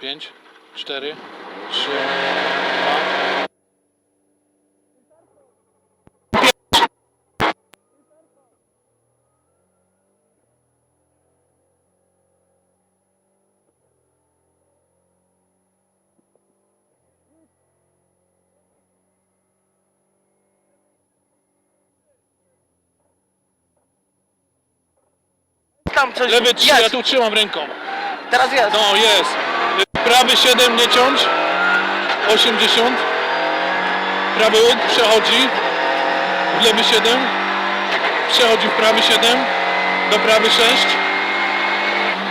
5, 4, 3, 2. Tam coś Lewy 3, ja jest. tu trzymam ręką. Teraz jest. No jest. Prawy 7 nie ciąć. 80. Prawy łuk przechodzi. W lewy 7. Przechodzi w prawy 7. Do prawy 6.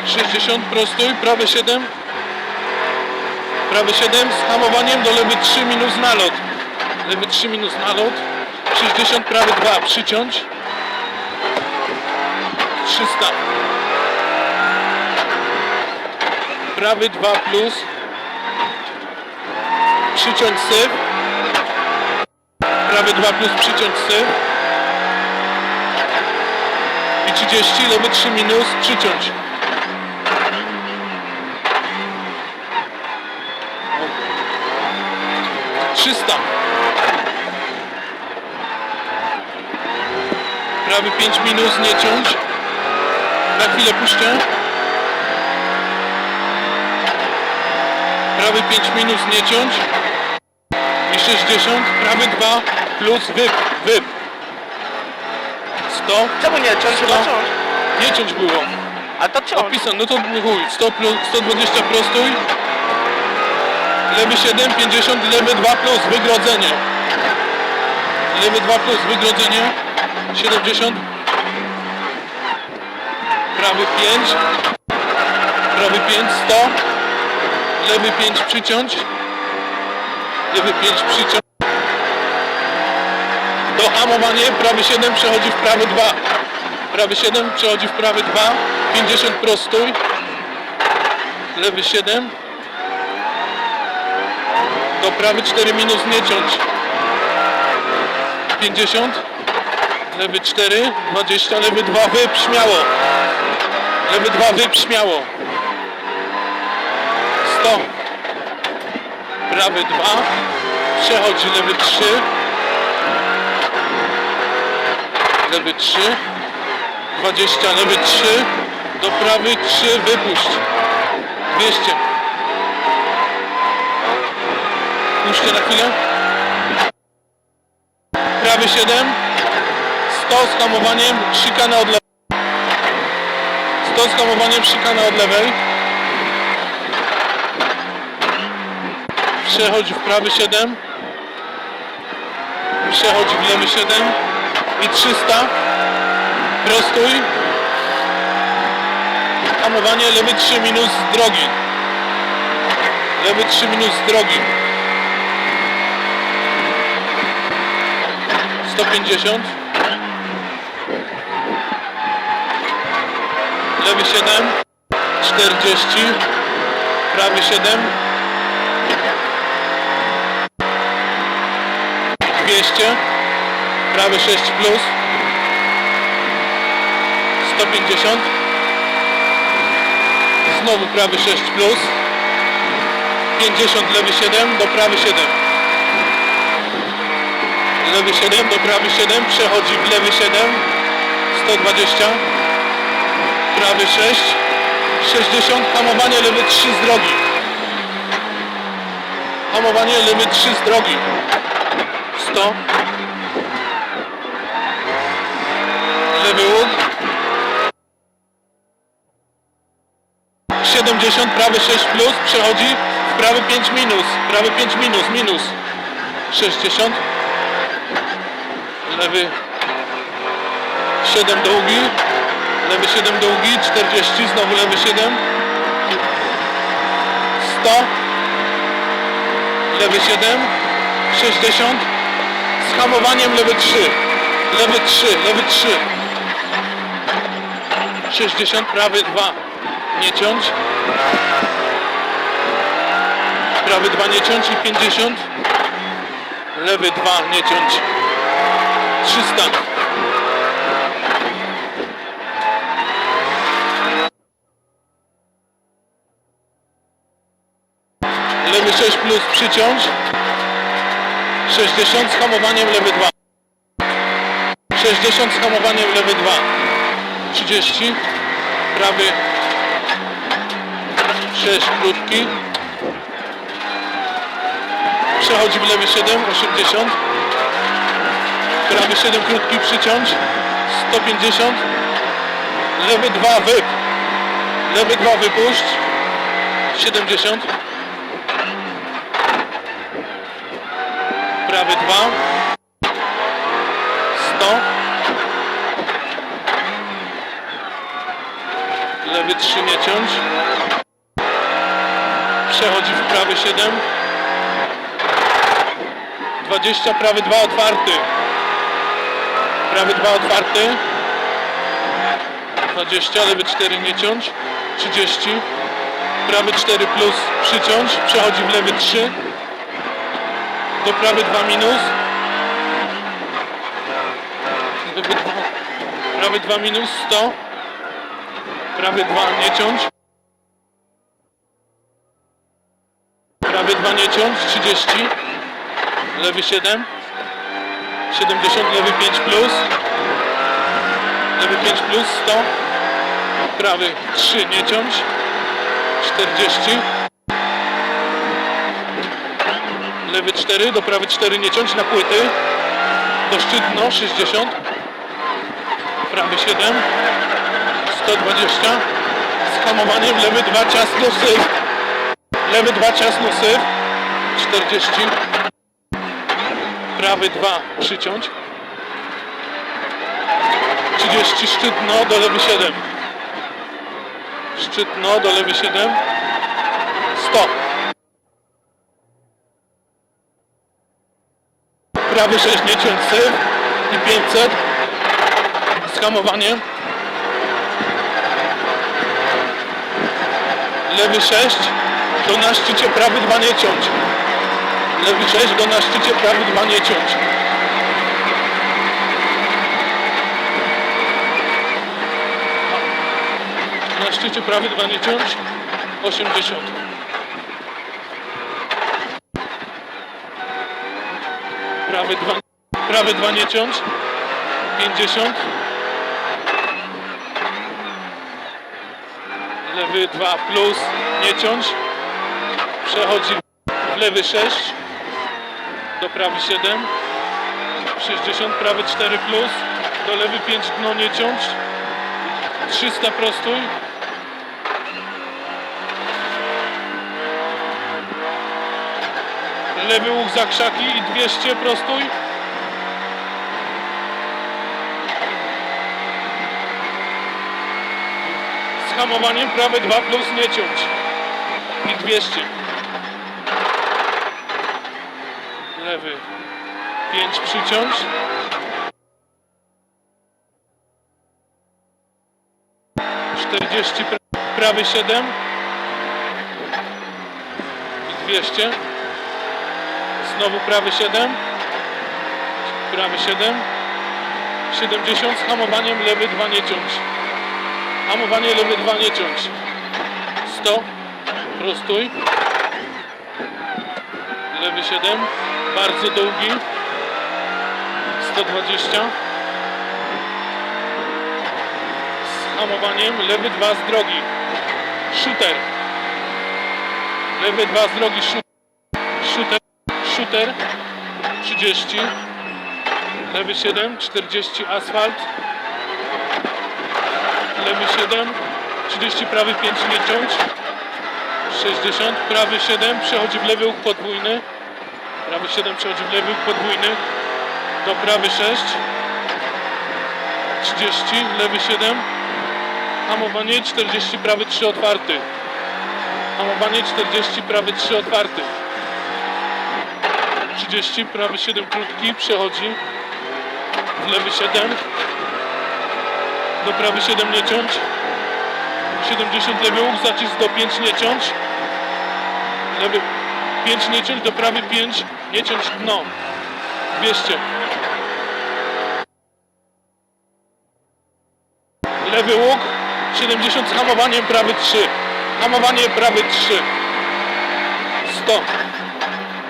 60 prostój. Prawy 7. Prawy 7 z hamowaniem do lewy 3 minus nalot. Lewy 3 minus nalot. 60 prawy 2 przyciąć. 300. prawy 2 plus. Przyciąć syf. Prawy 2 plus przyciąć syf. I 30 lewy 3 minus przyciąć. 300 prawy 5 minus nie ciąć. Na chwilę puszczę prawy 5 minus nie ciąć. I 60, prawy 2 plus wyp, wyp. 100, Czemu nie? Ciąć? Chyba No. ciąć. nie ciąć było. A to ciąć. opisane, no to chuj. 100 plus, 120 prostój lewy 7, 50, lewy 2 plus wygrodzenie. Lewy 2 plus wygrodzenie. 70 prawy 5 prawy 5, 100 lewy 5 przyciąć? Lewy 5 przyciąć. Dohamowanie prawy 7 przechodzi w prawy 2 prawy 7 przechodzi w prawy 2 50 prostój lewy 7 do prawy 4 minus nie ciąć. 50 lewy 4 20 lewy 2 wyp śmiało lewy 2 wyp śmiało 100 prawy 2 przechodzi lewy 3 lewy 3 20 lewy 3 do prawy 3 wypuść. 200 puśćcie na chwilę. Prawy 7 100 z hamowaniem szykana od lewej. 100 z hamowaniem szykana od lewej przechodzi w prawy 7 przechodzi w lewy 7 i 300 prostój hamowanie lewy 3 minus z drogi. Lewy 3 minus z drogi. 150 lewy 7 40 prawy 7 200 prawy 6 plus. 150 znowu prawy 6 plus. 50 lewy 7 do prawy 7 lewy 7 do prawy 7 przechodzi w lewy 7 120 prawy 6 60 hamowanie lewy 3 z drogi. Hamowanie lewy 3 z drogi 100 lewy łuk. 70 prawy 6 plus przechodzi w prawy 5 minus prawy 5 minus minus 60 lewy 7 długi lewy 7 długi 40 znowu lewy 7 100 lewy 7 60 z hamowaniem lewy 3 lewy 3 lewy 3 60 prawy 2 nie ciąć. Prawy 2 nie ciąć i 50 lewy 2 nie ciąć. 300 6 plus przyciąć. 60 z hamowaniem lewy 2. 60 z hamowaniem lewy 2. 30. Prawy 6 krótki. Przechodzi w lewy 7, 80. Prawy 7 krótki przyciąć. 150. Lewy 2 wyp. Lewy 2 wypuść. 70. Prawy 2. 100. Lewy 3 nie ciąć. Przechodzi w prawy 7. 20, prawy 2 otwarty. Prawy 2 otwarty. 20, lewy 4 nie ciąć. 30. Prawy 4 plus przyciąć. Przechodzi w lewy 3. Do prawy 2 minus. Lewy 2. Prawy 2 minus 100. Prawy 2 nie ciąć. Prawy 2 nie ciąć. 30. Lewy 7. 70, lewy 5 plus. Lewy 5 plus 100. Prawy 3 nie ciąć. 40. Lewy 4, do prawy 4 nie ciąć na płyty. Do szczytno 60. Prawy 7. 120. Z hamowaniem lewy 2 ciasno syf. Lewy 2 ciasno syf. 40. Prawy 2 przyciąć. 30 szczytno do lewy 7. Szczytno do lewy 7. 100. Prawy 6 nie ciąć syf. I 500. Z hamowaniem. Lewy 6. Do na szczycie prawy 2 nie ciąć. Lewy 6 go na szczycie, prawy 2 nie ciąć. Na szczycie prawy 2 nie ciąć. 80. Prawy 2, prawy 2 nie ciąć. 50. Lewy 2 plus nie ciąć. Przechodzi w lewy 6 do prawy 7 60 prawy 4 plus do lewy 5 dno nie ciąć 300 prostuj lewy łuk za krzaki i 200 prostuj. Z hamowaniem prawy 2 plus nie ciąć. I 200 lewy 5 przyciąć. Czterdzieści pra- prawy 7 i 200 znowu prawy 7 prawy 7 70 z hamowaniem lewy 2 nie ciąć. Hamowanie lewy 2 nie ciąć. 100 prostuj. Lewy 7 bardzo długi. 120 z hamowaniem lewy 2 z drogi. Shooter. Lewy 2 z drogi shoot- shooter shooter 30 lewy 7 40 asfalt. Lewy 7 30 prawy 5 nie ciąć. 60 prawy 7 przechodzi w lewy łuk podwójny. Prawy 7 przechodzi w lewy łuk podwójny. Do prawy 6 30 lewy 7 hamowanie 40 prawy 3 otwarty. Hamowanie 40 prawy 3 otwarty 30 prawy 7 krótki przechodzi w lewy 7 do prawy 7 nie ciąć. 70 lewy łuk zacisk do 5 nie ciąć. Lewy 5 nie ciąć do prawy 5 nie ciąć dno. 200 lewy łuk 70 z hamowaniem prawy 3 hamowanie prawy 3 100.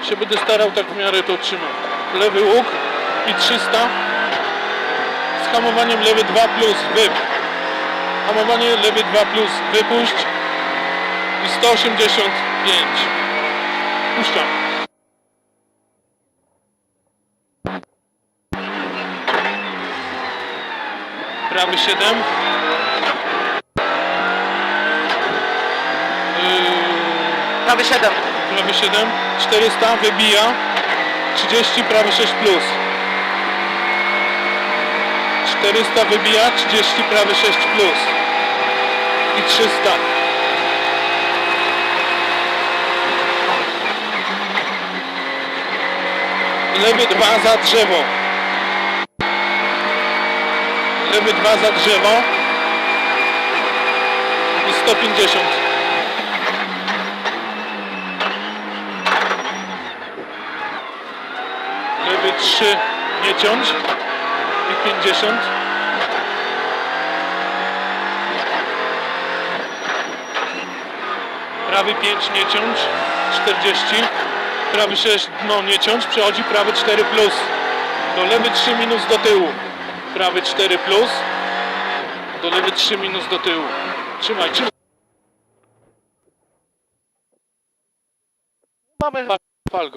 Się będę starał tak w miarę to trzymać. Lewy łuk i 300. Z hamowaniem lewy 2 plus wyp. Hamowanie lewy 2 plus wypuść. I 185. Puszczam. Prawy 7. Yy, Prawy 7. prawy 7. 400 wybija. 30 prawy 6 plus. 400 wybija, 30 prawy 6 plus. I 300. Lewy 2 za drzewo. Lewy 2 za drzewo. I 150. 3 nie ciąć. I 50. Prawy 5 nie ciąć. 40. Prawy 6 dno nie ciąć. Przechodzi prawy 4 plus. Do lewy 3 minus do tyłu. Prawy 4 plus. Do lewy 3 minus do tyłu. Trzymaj, trzymaj. Mamy. Pal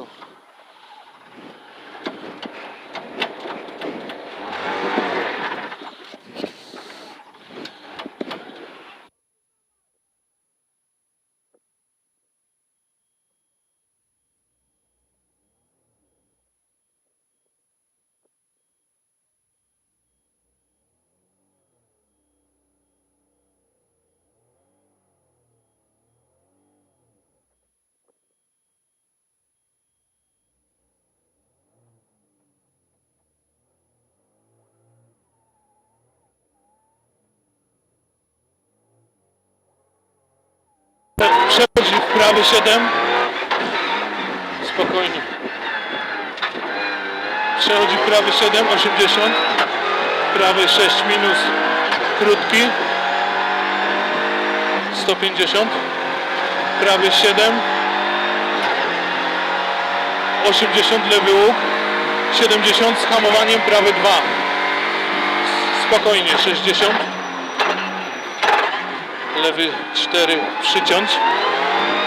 Przechodzi w prawy 7. Spokojnie. Przechodzi prawy 7, 80. Prawy 6 minus krótki. 150. Prawy 7. 80 lewy łuk. 70 z hamowaniem prawy 2. Spokojnie 60 lewy 4 przyciąć.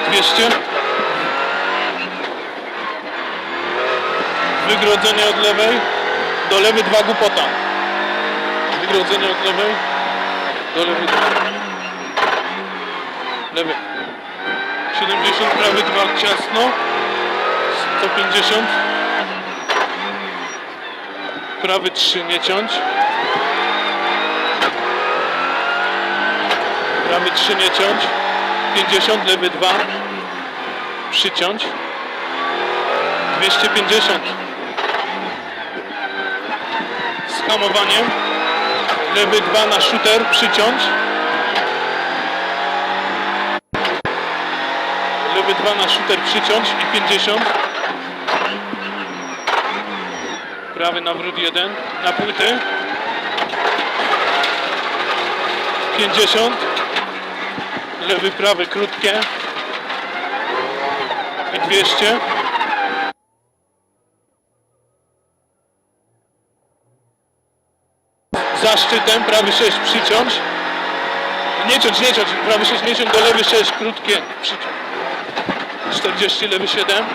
200 wygrodzenie od lewej. Do lewy 2 głupota. Wygrodzenie od lewej. Do lewy 2 lewy. 70 prawy 2 ciasno. 150 prawy 3 nie ciąć Prawy 3 nie ciąć. 50, lewy 2. Przyciąć. 250. Z hamowaniem. Lewy 2 na shooter. Przyciąć. Lewy 2 na shooter. Przyciąć. I 50. Prawy nawrót 1. Na płyty. 50 lewy, prawy, krótkie. I 200 za szczytem, prawy 6 przyciąć. Nie ciąć, nie ciąć, prawy 6 nie ciąć, do lewy 6 krótkie przyciąć. 40 lewy 7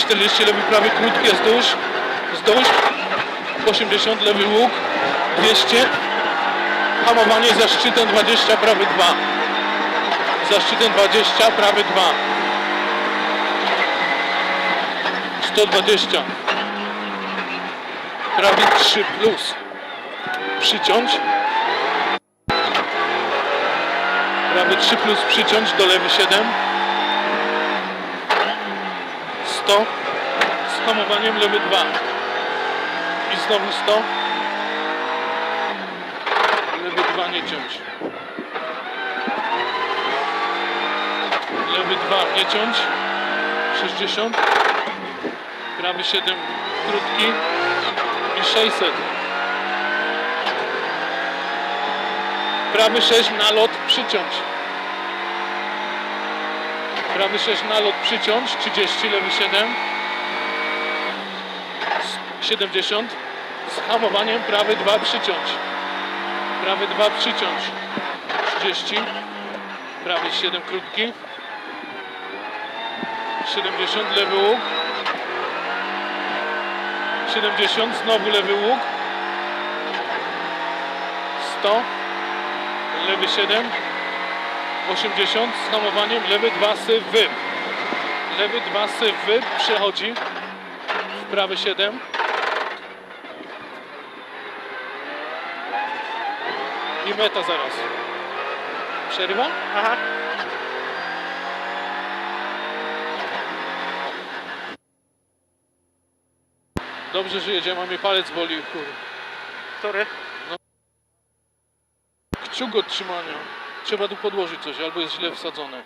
40 lewy, prawy, krótkie wzdłuż. Wzdłuż. 80 lewy łuk. 200 hamowanie za szczytem 20, prawy 2. Za szczytem 20, prawy 2. 120. Prawy 3 plus. Przyciąć. Prawy 3 plus przyciąć do lewy 7. 100. Z hamowaniem lewy 2. I znowu 100 lewy 2 nie ciąć. Lewy 2 nie ciąć. 60. Prawy 7 krótki. I 600. Prawy 6 na lot przyciąć. Prawy 6 nalot przyciąć, 30, lewy 7. 70. Z hamowaniem prawy 2 przyciąć. Prawy 2 przyciąć. 30. Prawy 7 krótki. 70 lewy łuk. 70 znowu lewy łuk. 100. Lewy 7. 80 z hamowaniem, lewy 2 syf wyp. Lewy 2 syf wyp przechodzi w prawy 7. I meta zaraz. Przerywa? Aha. Dobrze, że jedziemy, a mnie palec boli, kur. Który? Kciuk od trzymania. Trzeba tu podłożyć coś, albo jest źle wsadzone.